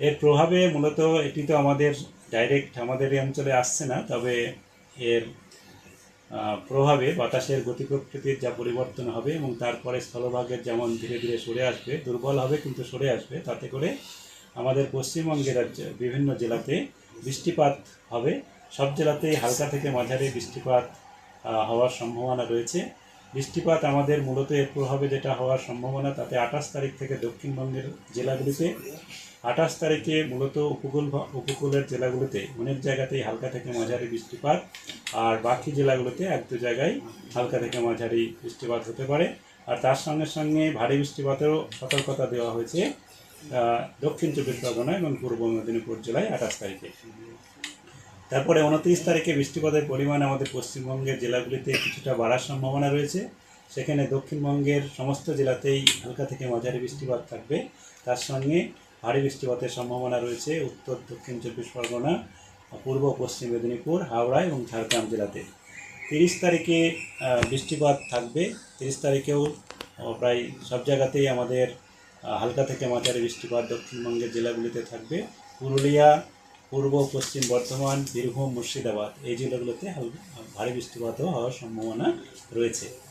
এর প্রভাবে মূলত এটি তো আমাদের ডাইরেক্ট আমাদের এই অঞ্চলে আসছে না, তবে এর প্রভাবে বাতাসের গতি প্রকৃতির যা পরিবর্তন হবে এবং তারপরে স্থলভাগের যেমন ধীরে ধীরে সরে আসবে, দুর্বল হবে কিন্তু সরে আসবে, তাতে করে আমাদের পশ্চিমবঙ্গের রাজ্যে, বিভিন্ন জেলাতে বৃষ্টিপাত হবে। সব জেলাতেই হালকা থেকে মাঝারি বৃষ্টিপাত হওয়ার সম্ভাবনা রয়েছে। বৃষ্টিপাত আমাদের মূলত এর প্রভাবে যেটা হওয়ার সম্ভাবনা, তাতে আঠাশ তারিখ থেকে দক্ষিণবঙ্গের জেলাগুলিতে আঠাশ তারিখে মূলত উপকূল উপকূলের জেলাগুলোতে অনেক জায়গাতেই হালকা থেকে মাঝারি বৃষ্টিপাত আর বাকি জেলাগুলোতে এক দু জায়গায় হালকা থেকে মাঝারি বৃষ্টিপাত হতে পারে। আর তার সঙ্গে সঙ্গে ভারী বৃষ্টিপাতেরও সতর্কতা দেওয়া হয়েছে দক্ষিণ চব্বিশ পরগনা এবং পূর্ব মেদিনীপুর জেলায় আঠাশ তারিখে। তারপরে উনত্রিশ তারিখে বৃষ্টিপাতের পরিমাণ আমাদের পশ্চিমবঙ্গের জেলাগুলিতে কিছুটা বাড়ার সম্ভাবনা রয়েছে। সেখানে দক্ষিণবঙ্গের সমস্ত জেলাতেই হালকা থেকে মাঝারি বৃষ্টিপাত থাকবে। তার সঙ্গে ভারী বৃষ্টিপাতের সম্ভাবনা রয়েছে উত্তর, দক্ষিণ চব্বিশ পরগনা, পূর্ব পশ্চিম মেদিনীপুর, হাওড়া এবং ঝাড়গ্রাম জেলাতে। তিরিশ তারিখে বৃষ্টিপাত থাকবে। তিরিশ তারিখেও প্রায় সব জায়গাতেই আমাদের হালকা থেকে মাঝারি বৃষ্টিপাত দক্ষিণবঙ্গের জেলাগুলিতে থাকবে। পুরুলিয়া, পূর্ব পশ্চিম বর্ধমান, বীরভূম, মুর্শিদাবাদ এই জেলাগুলোতে ভারী বৃষ্টিপাতও হওয়ার সম্ভাবনা রয়েছে।